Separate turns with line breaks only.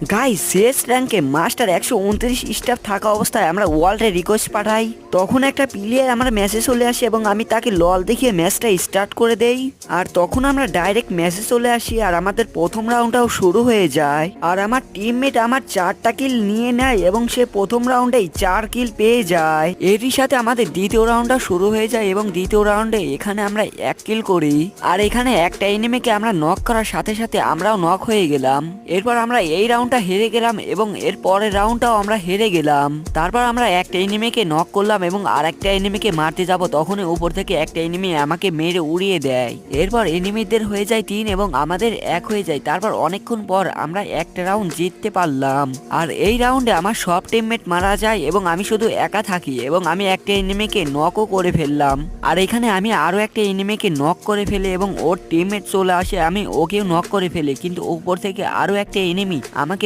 গাই শেষ র্যাঙ্কে মাস্টার একশো উনত্রিশ স্টাফ থাকা অবস্থায় আমরা ওয়ার্ল্ডে রিকোয়েস্ট পাঠাই। তখন একটা প্লেয়ার আমার মেসেজ চলে আসে এবং আমি তাকে লল দেখিয়ে ম্যাচটা স্টার্ট করে দেই। আর তখন আমরা ডাইরেক্ট মেসেজ চলে আসি আর আমাদের প্রথম রাউন্ডটাও শুরু হয়ে যায়। আর আমার টিমমেট আমার চারটা কিল নিয়ে নেয় এবং সে প্রথম রাউন্ডেই চার কিল পেয়ে যায়। এরই সাথে আমাদের দ্বিতীয় রাউন্ডটা শুরু হয়ে যায় এবং দ্বিতীয় রাউন্ডে এখানে আমরা এক কিল করি। আর এখানে একটা এনিমিকে আমরা নক করার সাথে সাথে আমরাও নক হয়ে গেলাম। এরপর আমরা এই রাউন্ডটা হেরে গেলাম এবং এর পরের রাউন্ডটাও আমরা হেরে গেলাম। তারপর আমরা একটা এনিমিকে নক করলাম এবং আর একটা এনিমিকে মারতে যাব, তখনই উপর থেকে একটা এনিমি আমাকে মেরে উড়িয়ে দেয়। এরপর এনিমিদের হয়ে যায় তিন এবং আমাদের এক হয়ে যায়। তারপর অনেকক্ষণ পর আমরা একটা রাউন্ড জিততে পারলাম। আর এই রাউন্ডে আমার সব টিমমেট মারা যায় এবং আমি শুধু একা থাকি এবং আমি একটা এনিমিকে নকও করে ফেললাম। আর এখানে আমি আরও একটা এনিমিকে নক করে ফেলে এবং ওর টিমমেট চলে আসে, আমি ওকেও নক করে ফেলি। কিন্তু উপর থেকে আরও একটা এনিমি আমাকে